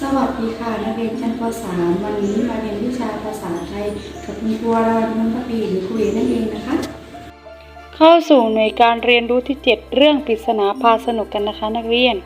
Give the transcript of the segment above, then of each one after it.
สวัสดีค่ะนักเรียนชั้นป .3 วันนี้มาเรียนวิชาภาษาไทยกับคุณครูวราวัฒน์นนทปีหรือครูเอนั่นเองนะคะ เข้าสู่หน่วยการเรียนรู้ที่ 7 เรื่องปริศนาพาสนุกกันนะคะนักเรียน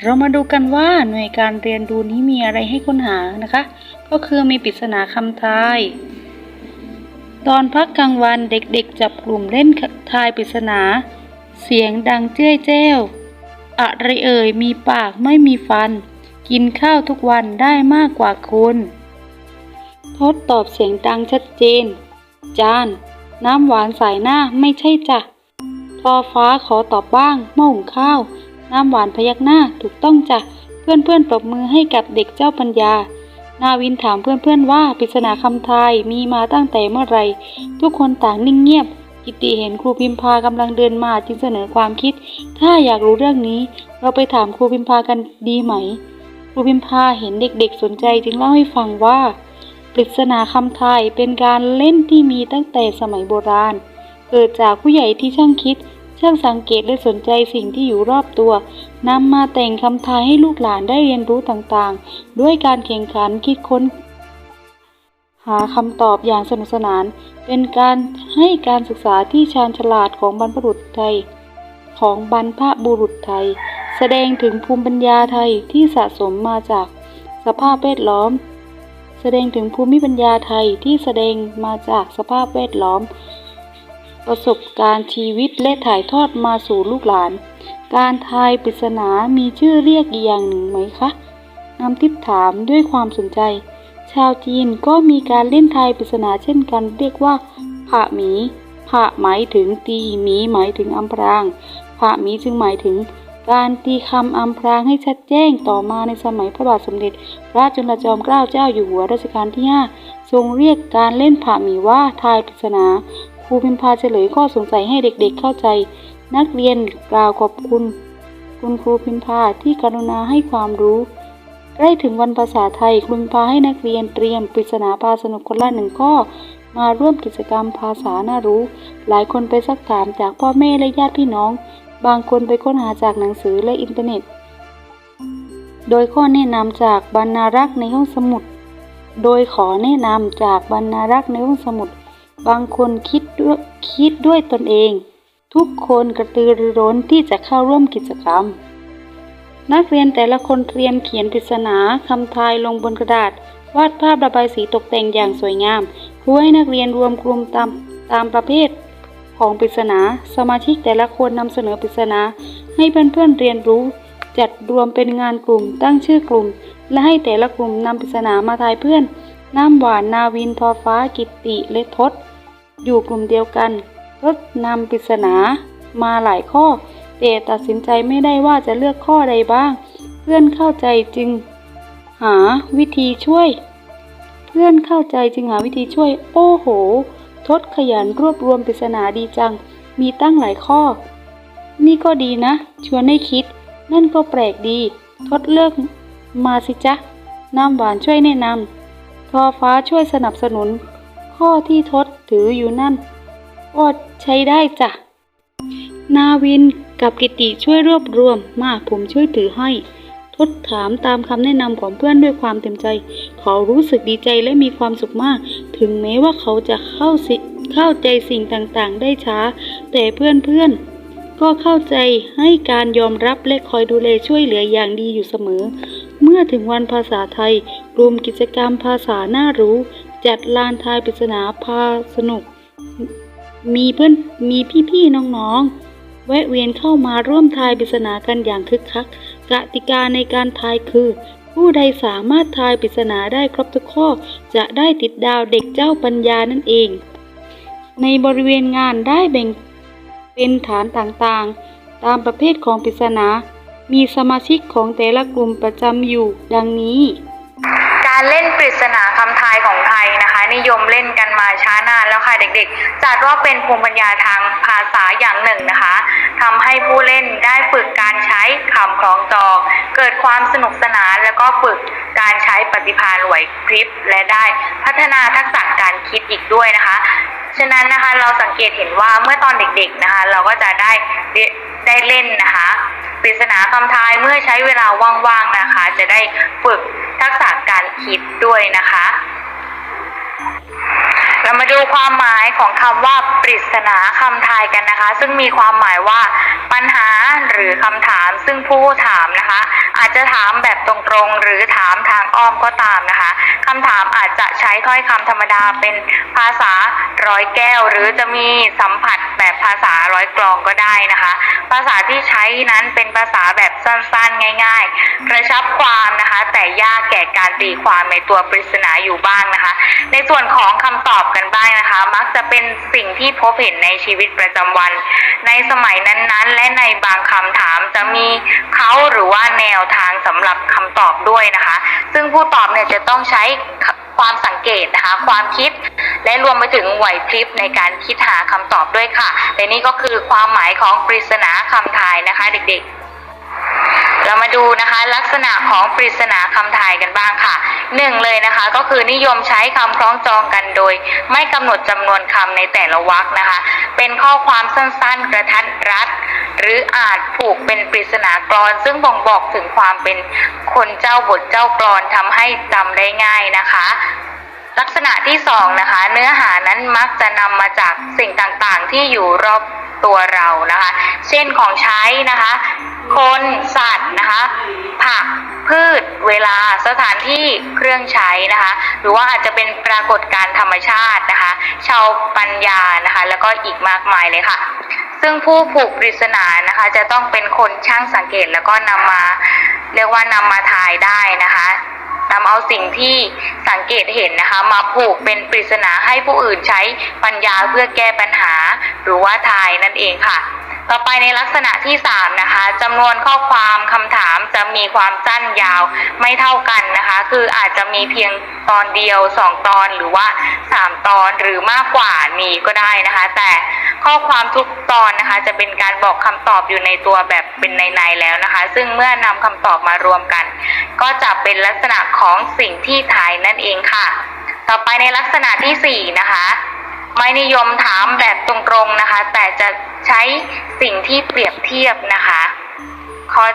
เรามาดูกันว่าหน่วยการเรียนรู้นี้มีอะไรให้ค้นหานะคะ ก็คือมีปริศนาคำทาย ตอนพักกลางวันเด็กๆ จับกลุ่มเล่นทายปริศนา เสียงดังเจ้ยแจ้วอะไรเอ่ยมีปากไม่มีฟัน กินข้าวทุกวันได้มากกว่าคุณทดตอบเสียงดังชัดเจน จาน น้ำหวานใส่หน้าไม่ใช่จ้ะทอฟ้าขอตอบบ้างหม้อหุงข้าว น้ำหวานพยักหน้าถูกต้องจ้ะ เพื่อนเพื่อนปรบมือให้กับเด็กเจ้าปัญญา นาวินถามเพื่อนเพื่อนว่าปริศนาคำทายมีมาตั้งแต่เมื่อไร ทุกคนต่างนิ่งเงียบ กิติเห็นครูพิมพากำลังเดินมาจึงเสนอความคิด ถ้าอยากรู้เรื่องนี้ เราไปถามครูพิมพากันดีไหม ครูพิมพาเห็นเด็กๆสนใจจึงเล่าให้ฟังว่า ปริศนาคำไทยเป็นการเล่นที่มีตั้งแต่สมัยโบราณ เกิดจากผู้ใหญ่ที่ช่างคิด ช่างสังเกตและสนใจสิ่งที่อยู่รอบตัวนำมาแต่งคำไทยให้ลูกหลานได้เรียนรู้ต่างๆ ด้วยการแข่งขันคิดค้น หาคำตอบอย่างสนุกสนาน เป็นการให้การศึกษาที่ชาญฉลาดของบรรพบุรุษไทย ของบรรพบุรุษไทย แสดงถึงภูมิปัญญาไทยที่สะสมมาจากสภาพแวดล้อม แสดงถึงภูมิปัญญาไทยที่แสดงมาจากสภาพแวดล้อม ประสบการณ์ชีวิตและถ่ายทอดมาสู่ลูกหลาน การทายปริศนามีชื่อเรียกอีกอย่างหนึ่งไหมคะนำทิพถามด้วยความสนใจ ชาวจีนก็มีการเล่นทายปริศนาเช่นกัน เรียกว่าผะหมีผะหมายถึงตีหมีหมายถึงอำพรางผะหมีจึงหมายถึง การตีคำอำพรางให้ชัดแจ้งต่อมาในสมัยพระบาทสมเด็จ พระจุลจอมเกล้าเจ้าอยู่หัวรัชกาลที่ 5 ทรงเรียกการเล่นผาหมีว่าทายปริศนาครูพิมพาเฉลยข้อสงสัยให้เด็กๆเข้าใจ นักเรียนกล่าวขอบคุณ คุณครูพิมพาที่กรุณาให้ความรู้ใกล้ถึงวันภาษาไทยครูพิมพาให้นักเรียนเตรียมปริศนาพาสนุกคนละหนึ่งข้อมาร่วมกิจกรรมภาษาน่ารู้ หลายคนไปซักถามจากพ่อแม่และญาติพี่น้อง บางคนไปค้นหาจากหนังสือและอินเทอร์เน็ต โดยข้อแนะนำจากบรรณารักษ์ในห้องสมุด โดยขอแนะนำจากบรรณารักษ์ในห้องสมุด บางคนคิดด้วยคิดด้วยตนเอง ทุกคนกระตือรือร้นที่จะเข้าร่วมกิจกรรม นักเรียนแต่ละคนเตรียมเขียนปริศนาคำทายลงบนกระดาษ วาดภาพระบายสีตกแต่งอย่างสวยงามครูให้นักเรียนรวมกลุ่มตามตามประเภท ของปริศนา สมาชิกแต่ละคนนำเสนอปริศนา ให้เพื่อนๆเรียนรู้ จัดรวมเป็นงานกลุ่ม ตั้งชื่อกลุ่ม และให้แต่ละกลุ่มนำปริศนามาทายเพื่อน น้ำหวานนาวินทอฟ้ากิตติและทศ อยู่กลุ่มเดียวกันทศนำปริศนา มาหลายข้อ แต่ตัดสินใจไม่ได้ว่าจะเลือกข้อใดบ้าง เพื่อนเข้าใจจึง หาวิธีช่วย เพื่อนเข้าใจจึงหาวิธีช่วย โอ้โห ทศขยันรวบรวมปริศนาดีจัง มีตั้งหลายข้อ นี่ก็ดีนะ ชวนให้คิด นั่นก็แปลกดีทศเลือกมาสิจ๊ะ น้ำหวานช่วยแนะนำทอฟ้าช่วยสนับสนุน ข้อที่ทศถืออยู่นั่น ก็ใช้ได้จ้ะ นาวินกับกิติช่วยรวบรวม มาผมช่วยถือให้ ทดถามตามคำแนะนำของเพื่อนด้วยความเต็มใจ เขารู้สึกดีใจและมีความสุขมาก ถึงแม้ว่าเขาจะเข้าเข้าใจสิ่งต่างๆ ได้ช้า แต่เพื่อนๆ ก็เข้าใจให้การยอมรับและคอยดูแลช่วยเหลืออย่างดีอยู่เสมอ เมื่อถึงวันภาษาไทยกลุ่มกิจกรรมภาษาน่ารู้ จัดลานทายปริศนาพาสนุก มีเพื่อนมีพี่ๆน้องๆแวะเวียนเข้ามาร่วมทายปริศนากันอย่างคึกคัก กติกาในการทายคือ ผู้ใดสามารถทายปริศนาได้ครบทุกข้อ จะได้ติดดาวเด็กเจ้าปัญญานั่นเอง ในบริเวณงานได้แบ่งเป็นฐานต่างๆ ตามประเภทของปริศนา มีสมาชิกของแต่ละกลุ่มประจำอยู่ ดังนี้ การเล่นปริศนาคำทายของไทยนะคะ นิยมเล่นกันมาช้านานแล้วค่ะเด็กๆ จัดว่าเป็นภูมิปัญญาทางภาษาอย่างหนึ่งนะคะ ทำให้ผู้เล่นได้ฝึกการใช้คำคล้องจองเกิดความสนุกสนานแล้วก็ฝึกการใช้ปฏิภาณไหวพริบและได้พัฒนาทักษะการคิดอีกด้วยนะคะ ฉะนั้นนะคะเราสังเกตเห็นว่าเมื่อตอนเด็กๆนะคะเราก็จะได้ได้เล่นนะคะปริศนาคำทายเมื่อใช้เวลาว่างๆนะคะ จะได้ฝึกทักษะการคิดด้วยนะคะ เรามาดูความหมายของคำว่าปริศนาคำทายกันนะคะ ซึ่งมีความหมายว่าปัญหาหรือคำถาม ซึ่งผู้ถามนะคะ อาจจะถามแบบตรงๆ หรือถามทางอ้อมก็ตามนะคะคำถามอาจจะใช้ถ้อยคำธรรมดาเป็นภาษาร้อยแก้ว หรือจะมีสัมผัสแบบภาษาร้อยกลองก็ได้นะคะ ภาษาที่ใช้นั้นเป็นภาษาแบบสั้นๆ ง่าย ๆ กระชับความนะคะ แต่ยากแก่การตีความในตัวปริศนาอยู่บ้างนะคะ ในส่วนของคำตอบกันบ้างนะคะ มักจะเป็นสิ่งที่พบเห็นในชีวิตประจำวัน ในสมัยนั้นๆ และในบางคำถามจะมีเขาหรือว่าแนวทางสำหรับคำตอบด้วยนะคะ ซึ่งผู้ตอบเนี่ยจะต้องใช้ความสังเกตนะคะ ความคิด และรวมไปถึงไหวพริบในการคิดหาคำตอบด้วยค่ะและนี่ก็คือความหมายของปริศนาคำทายนะคะ เด็กๆ เรามาดูนะคะลักษณะของปริศนาคำทายกันบ้างค่ะหนึ่งเลยนะคะก็คือนิยมใช้คำคล้องจองกันโดย ไม่กำหนดจำนวนคำในแต่ละวรรคนะคะ เป็นข้อความสั้นๆ กระทัดรัด หรืออาจผูกเป็นปริศนากรอน ซึ่งบ่งบอกถึงความเป็นคนเจ้าบทเจ้ากรอนทำให้จำได้ง่ายนะคะ ลักษณะที่สองนะคะ เนื้อหานั้นมักจะนำมาจากสิ่งต่างๆ ที่อยู่รอบตัวเรานะคะ เช่นของใช้นะคะ คนสัตว์นะคะ ผักพืช เวลาสถานที่เครื่องใช้นะคะ หรือว่าอาจจะเป็นปรากฏการธรรมชาตินะคะ ชาวปัญญานะคะ แล้วก็อีกมากมายเลยค่ะ ซึ่งผู้ผูกปริศนานะคะ จะต้องเป็นคนช่างสังเกตแล้วก็นำมา เรียกว่านำมาทายได้นะคะ นำเอาสิ่งที่สังเกตเห็นนะคะ มาผูกเป็นปริศนาให้ผู้อื่นใช้ปัญญาเพื่อแก้ปัญหา หรือว่าทายนั่นเองค่ะ ต่อไปในลักษณะที่สามนะคะจำนวนข้อความคำถามจะมีความสั้นยาวไม่เท่ากันนะคะ คืออาจจะมีเพียงตอนเดียวสองตอนหรือว่าสามตอนหรือมากกว่านี้ก็ได้นะคะ แต่ข้อความทุกตอนนะคะ จะเป็นการบอกคำตอบอยู่ในตัวแบบเป็นในๆแล้วนะคะ ซึ่งเมื่อนำคำตอบมารวมกัน ก็จะเป็นลักษณะของสิ่งที่ทายนั่นเองค่ะ ต่อไปในลักษณะที่สี่นะคะ ไม่นิยมถามแบบตรงๆนะคะ แต่จะใช้สิ่งที่เปรียบเทียบนะคะข้อ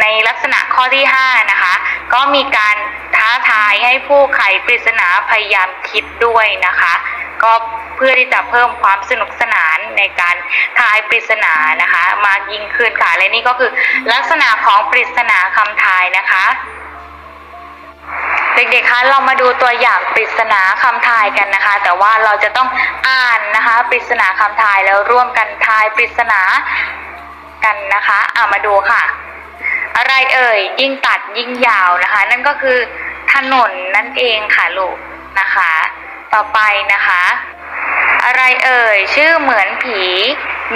ในลักษณะข้อที่ห้านะคะ ก็มีการท้าทายให้ผู้ไขปริศนาพยายามคิดด้วยนะคะ ก็เพื่อที่จะเพิ่มความสนุกสนานในการทายปริศนานะคะ มากยิ่งขึ้นค่ะ และนี่ก็คือลักษณะของปริศนาคำทายนะคะ เด็กๆ คะ เรามาดูตัวอย่างปริศนาคำทายกันนะคะ แต่ว่าเราจะต้องอ่านนะคะ ปริศนาคำทายแล้วร่วมกันทายปริศนากันนะคะอ่ามาดูค่ะ อะไรเอ่ย ยิ่งตัดยิ่งยาวนะคะ นั่นก็คือถนนนั่นเองค่ะลูกนะคะ ต่อไปนะคะ อะไรเอ่ย ชื่อเหมือนผี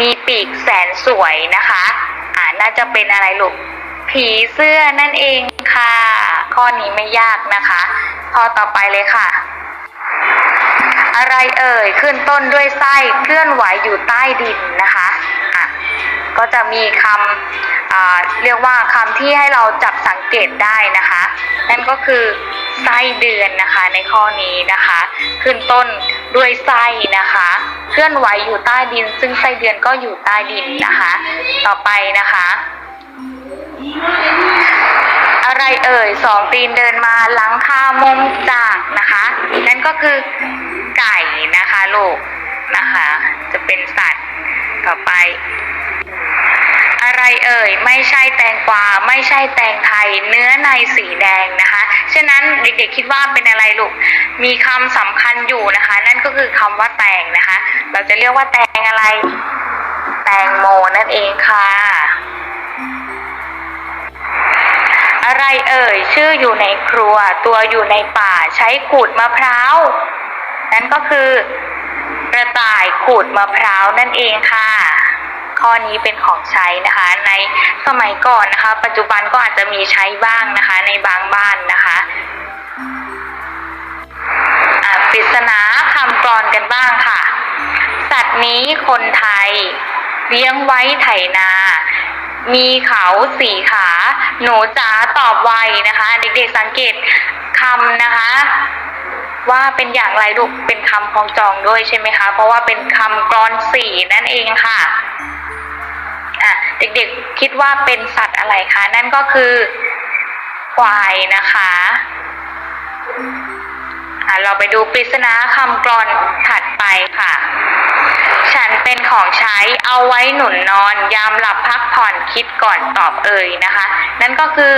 มีปีกแสนสวยนะคะ อ่าน่าจะเป็นอะไรลูก ผีเสื้อนั่นเองค่ะ ข้อนี้ไม่ยากนะคะ ข้อต่อไปเลยค่ะ อะไรเอ่ยขึ้นต้นด้วยไส้เคลื่อนไหวอยู่ใต้ดินนะคะอะก็จะมีคำเรียกว่าคำที่ให้เราจับสังเกตได้นะคะ นั่นก็คือไส้เดือนนะคะในข้อนี้นะคะ ขึ้นต้นด้วยไส้นะคะ เคลื่อนไหวอยู่ใต้ดิน ซึ่งไส้เดือนก็อยู่ใต้ดินนะคะ ต่อไปนะคะ ยสองตีนเดินมาหลังคามุงจากนะคะ นั่นก็คือไก่นะคะลูกนะคะ จะเป็นสัตว์ต่อไป อะไรเอ่ย ไม่ใช่แตงกวาไม่ใช่แตงไทย เนื้อในสีแดงนะคะ ฉะนั้นเด็กๆคิดว่าเป็นอะไรลูก มีคำสำคัญอยู่นะคะ นั่นก็คือคำว่าแตงนะคะ เราจะเรียกว่าแตงอะไร แตงโมนั่นเองค่ะ อะไรเอ่ย ชื่ออยู่ในครัว ตัวอยู่ในป่า ใช้ขูดมะพร้าว นั่นก็คือกระต่ายขูดมะพร้าวนั่นเองค่ะ ข้อนี้เป็นของใช้นะคะ ในสมัยก่อนนะคะ ปัจจุบันก็อาจจะมีใช้บ้างนะคะ ในบางบ้านนะคะอะปริศนาคำกรอนกันบ้างค่ะ สัตว์นี้คนไทย เลี้ยงไว้ไถนา มีเขาสี่ขา หนูจ๋าตอบไวนะคะ เด็กๆสังเกตคำนะคะ ว่าเป็นอย่างไรลูกเป็นคำคองจองด้วยใช่ไหมคะ เพราะว่าเป็นคำกรอนสี่นั่นเองค่ะอะ เด็กๆคิดว่าเป็นสัตว์อะไรคะ นั่นก็คือควายนะคะ เราไปดูปริศนาคำกลอนถัดไปค่ะ ฉันเป็นของใช้เอาไว้หนุนนอน ยามหลับพักผ่อนคิดก่อนตอบเอ่ยนะคะ นั่นก็คือ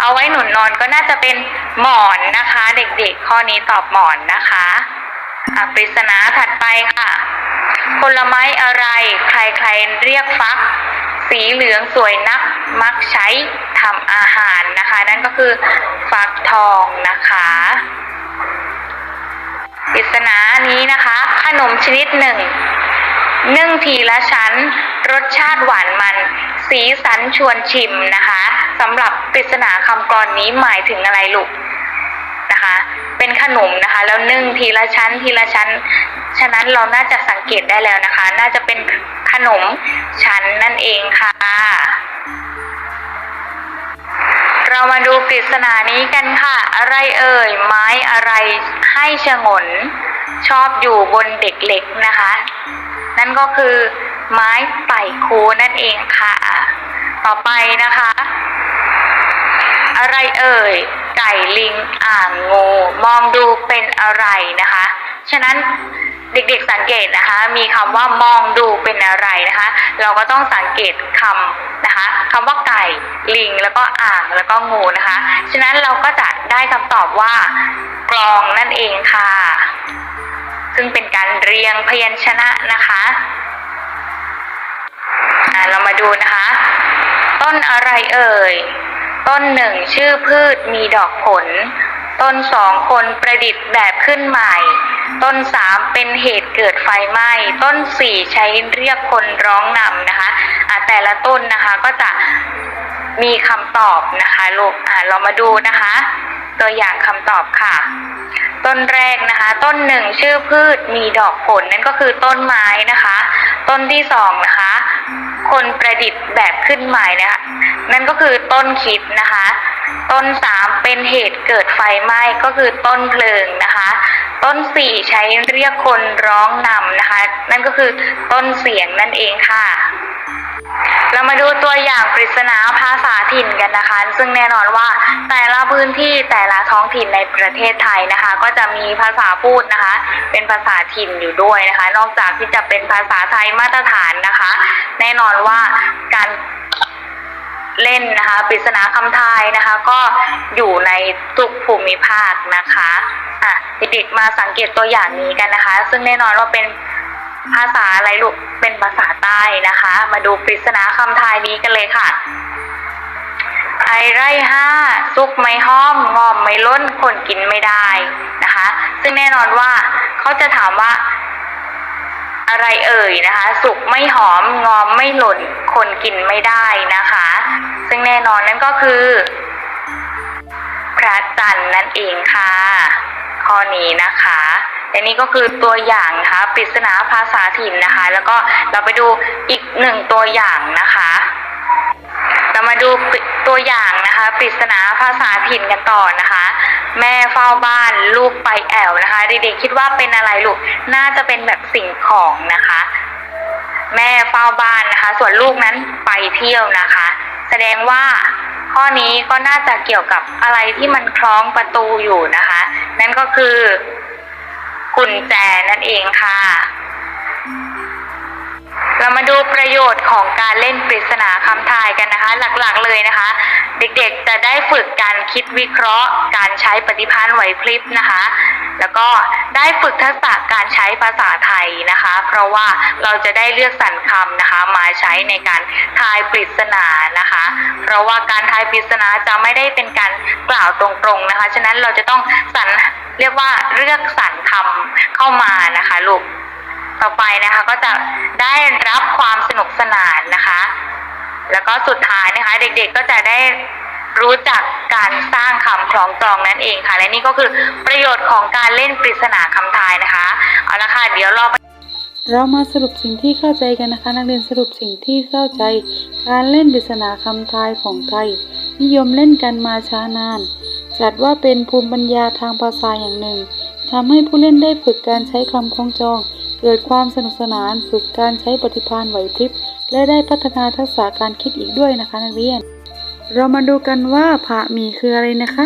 เอาไว้หนุนนอนก็น่าจะเป็นหมอนนะคะ เด็กๆ ข้อนี้ตอบหมอนนะคะปริศนาถัดไปค่ะ ผลไม้อะไรใครๆเรียกฟัก สีเหลืองสวยนักมักใช้ทำอาหารนะคะ นั่นก็คือฟักทองนะคะ ริศนานี้นะคะ ขนมชนิดหนึ่งนึ่งทีละชั้น รสชาติหวานมัน สีสันชวนชิมนะคะสำหรับปริศนาคำกรอนนี้หมายถึงอะไรลูกนะคะ เป็นขนมนะคะ แล้วนึ่งทีละชั้นทีละชั้น ฉะนั้นเราน่าจะสังเกตได้แล้วนะคะ น่าจะเป็นขนมชั้นนั่นเองค่ะ เรามาดูปริศนานี้กันค่ะ อะไรเอ่ย ไม้อะไรให้ชงน ชอบอยู่บนเด็กเล็กนะคะ นั่นก็คือ ไม้ไป่โคนั่นเองค่ะ ต่อไปนะคะ อะไรเอ่ย ไก่ลิงอ่างงู มองดูเป็นอะไรนะคะ ฉะนั้น เด็กๆสังเกตนะคะ มีคำว่ามองดูเป็นอะไรนะคะ เราก็ต้องสังเกตคำนะคะคำว่าไก่ลิงแล้วก็อ่างแล้วก็งูนะคะ ฉะนั้นเราก็จะได้คำตอบว่ากลองนั่นเองค่ะ ซึ่งเป็นการเรียงพยัญชนะนะคะอ่าเรามาดูนะคะ ต้นอะไรเอ่ย ต้นหนึ่งชื่อพืชมีดอกผล ต้นสองคนประดิษฐ์แบบขึ้นใหม่ ต้นสามเป็นเหตุเกิดไฟไหม้ ต้นสี่ใช้เรียกคนร้องนำนะคะะแต่ละต้นนะคะก็จะมีคำตอบนะคะลูกเรามาดูนะคะ ตัวอย่างคำตอบค่ะ ต้นแรกนะคะ ต้นหนึ่งชื่อพืชมีดอกผลนั่นก็คือต้นไม้นะคะ ต้นที่สองนะคะ คนประดิษฐ์แบบขึ้นใหม่นะคะนั่นก็คือต้นคิดนะคะ ต้นสามเป็นเหตุเกิดไฟไหม้ก็คือต้นเพลิงนะคะ ต้นสี่ใช้เรียกคนร้องนำนะคะ นั่นก็คือต้นเสียงนั่นเองค่ะ เรามาดูตัวอย่างปริศนาภาษาถิ่นกันนะคะ ซึ่งแน่นอนว่าแต่ละพื้นที่แต่ละท้องถิ่นในประเทศไทยนะคะ ก็จะมีภาษาพูดนะคะ เป็นภาษาถิ่นอยู่ด้วยนะคะ นอกจากที่จะเป็นภาษาไทยมาตรฐานนะคะ แน่นอนว่าการ เล่นนะคะปริศนาคำทายนะคะ ก็อยู่ในทุกภูมิภาคนะคะอะเด็กๆมาสังเกตตัวอย่างนี้กันนะคะ ซึ่งแน่นอนว่าเป็นภาษาอะไรลูกเป็นภาษาใต้นะคะ มาดูปริศนาคำทายนี้กันเลยค่ะไอไร่ห้าซุกไม่ห้อมงอมไม่ล้นคนกินไม่ได้นะคะ ซึ่งแน่นอนว่าเขาจะถามว่า อะไรเอ่ยนะคะ สุกไม่หอมงอมไม่หล่นคนกินไม่ได้นะคะ ซึ่งแน่นอนนั่นก็คือ พระจันทร์นั่นเองค่ะ ข้อนี้นะคะและนี่ก็คือตัวอย่างนะคะปริศนาภาษาถิ่นนะคะ แล้วก็เราไปดูอีกหนึ่งตัวอย่างนะคะ เรามาดูตัวอย่างนะคะปริศนาภาษาถิ่นกันต่อนะคะ แม่เฝ้าบ้านลูกไปแอวนะคะเด็กๆคิดว่าเป็นอะไรลูกน่าจะเป็นแบบสิ่งของนะคะ แม่เฝ้าบ้านนะคะ ส่วนลูกนั้นไปเที่ยวนะคะ แสดงว่าข้อนี้ก็น่าจะเกี่ยวกับอะไรที่มันคล้องประตูอยู่นะคะ นั่นก็คือกุญแจนั่นเองค่ะ เรามาดูประโยชน์ของการเล่นปริศนาคำทายกันนะคะ หลักๆเลยนะคะ เด็กๆจะได้ฝึกการคิดวิเคราะห์ การใช้ปฏิภาณไหวพริบนะคะ แล้วก็ได้ฝึกทักษะการใช้ภาษาไทยนะคะ เพราะว่าเราจะได้เลือกสรรคำนะคะ มาใช้ในการทายปริศนานะคะ เพราะว่าการทายปริศนาจะไม่ได้เป็นการกล่าวตรงๆนะคะ ฉะนั้นเราจะต้องสรรเรียกว่าเลือกสรรคำเข้ามานะคะลูก ต่อไปนะคะก็จะได้รับความสนุกสนานนะคะ แล้วก็สุดท้ายนะคะ เด็กๆก็จะได้รู้จักการสร้างคำคล้องจองนั่นเองค่ะ และนี่ก็คือประโยชน์ของการเล่นปริศนาคำทายนะคะ เอาละค่ะ เดี๋ยวเราไปเรามาสรุปสิ่งที่เข้าใจกันนะคะ นักเรียนสรุปสิ่งที่เข้าใจ การเล่นปริศนาคำทายของไทย นิยมเล่นกันมาช้านาน จัดว่าเป็นภูมิปัญญาทางภาษาอย่างหนึ่งทำให้ผู้เล่นได้ฝึกการใช้คำคล้องจอง เกิดความสนุกสนานฝึกการใช้ปฏิภาณไหวพริบและได้พัฒนาทักษะการคิดอีกด้วยนะคะนักเรียน เรามาดูกันว่าผาหมีคืออะไรนะคะ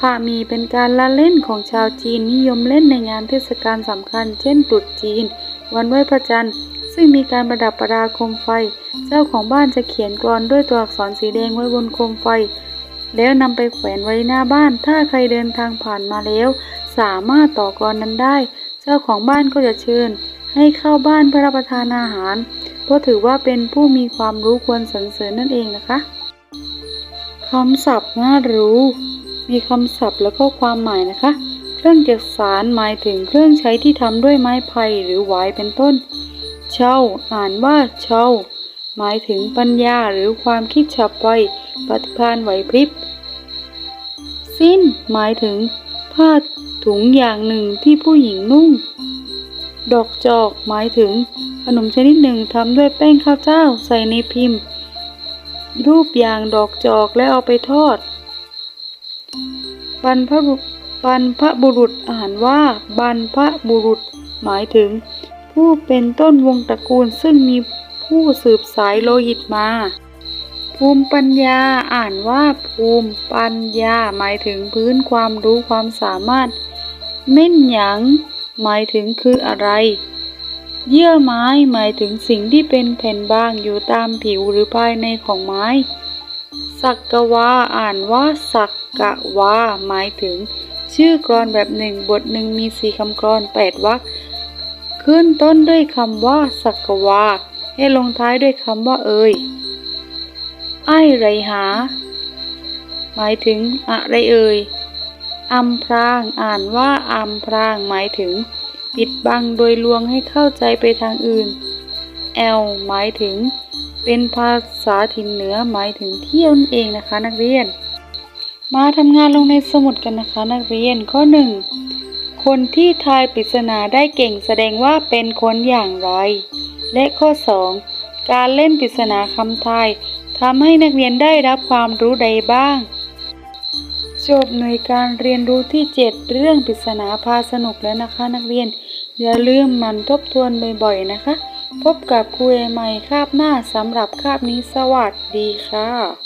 ผาหมีเป็นการละเล่นของชาวจีนนิยมเล่นในงานเทศกาลสำคัญ เช่นตรุษจีน วันไหว้พระจันทร์ ซึ่งมีการประดับประดาโคมไฟ เจ้าของบ้านจะเขียนกลอนด้วยตัวอักษรสีแดงไว้บนโคมไฟ แล้วนำไปแขวนไว้หน้าบ้าน ถ้าใครเดินทางผ่านมาแล้ว สามารถต่อกรนั้นได้ เจ้าของบ้านก็จะเชิญ ให้เข้าบ้านเพื่อรับประทานอาหาร เพราะถือว่าเป็นผู้มีความรู้ควรสรรเสริญนั่นเองนะคะคำศัพท์น่ารู้ มีคำศัพท์แล้วก็ความหมายนะคะ เครื่องจักสารหมายถึงเครื่องใช้ที่ทำด้วยไม้ไผ่หรือหวายเป็นต้น เช่า อ่านว่าเช่า หมายถึงปัญญาหรือความคิดฉับไวปฏิภาณไหวพริบ สิ้น หมายถึงผ้าถุงอย่างหนึ่งที่ผู้หญิงนุ่ง ดอกจอกหมายถึงขนมชนิดหนึ่งทำด้วยแป้งข้าวเจ้าใส่ในพิมพ์ รูปอย่างดอกจอกและเอาไปทอดบรรพบุบรรพบุรุษอ่านว่าบรรพบุรุษ หมายถึง ผู้เป็นต้นวงตระกูลซึ่งมีผู้สืบสายโลหิตมา ภูมิปัญญาอ่านว่าภูมิปัญญาหมายถึงพื้นความรู้ความสามารถเม่นหยัง หมายถึงคืออะไร เยื่อไม้หมายถึงสิ่งที่เป็นแผ่นบางอยู่ตามผิวหรือภายในของไม้ สักกวาอ่านว่าสักกะวาหมายถึง ชื่อกรอนแบบหนึ่งบทหนึ่งมีสี่คำกรอนแปดวรรคขึ้นต้นด้วยคำว่า สักกวาให้ลงท้ายด้วยคำว่าเอ่ยไอ้ไรหา หมายถึงอะไรเอ่ย อำพราง อ่านว่าอำพราง หมายถึง ปิดบังโดยลวงให้เข้าใจไปทางอื่นแอลหมายถึง เป็นภาษาถิ่นเหนือหมายถึงเที่ยวนั่นเองนะคะ นักเรียน มาทำงานลงในสมุดกันนะคะ นักเรียนข้อหนึ่งคนที่ทายปริศนาได้เก่งแสดงว่าเป็นคนอย่างไร และข้อ 2 การเล่นปริศนาคำทายทำให้นักเรียนได้รับความรู้ใดบ้าง จบหน่วยการเรียนรู้ที่ 7 เรื่องปริศนาพาสนุกแล้วนะคะ นักเรียน อย่าลืมหมันทบทวนบ่อยๆนะคะ พบกับครูเอใหม่คาบหน้าสำหรับคาบนี้สวัสดีค่ะ